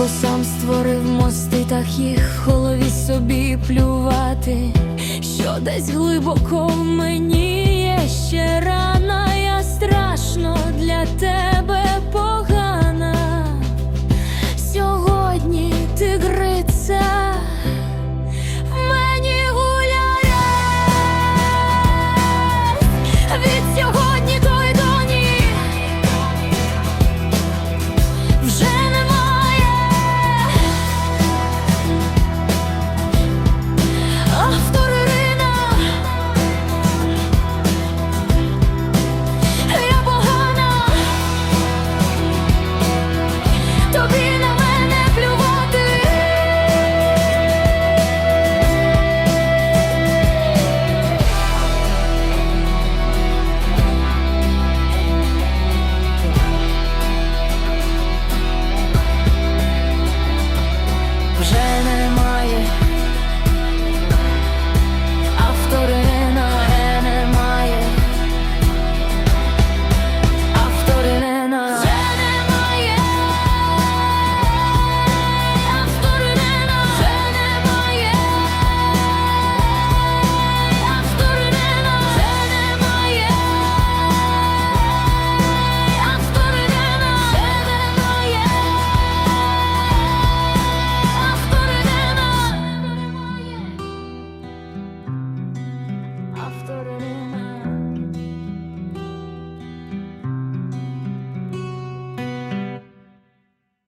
бо сам створив мости, так їх в голові собі плювати, що десь глибоко.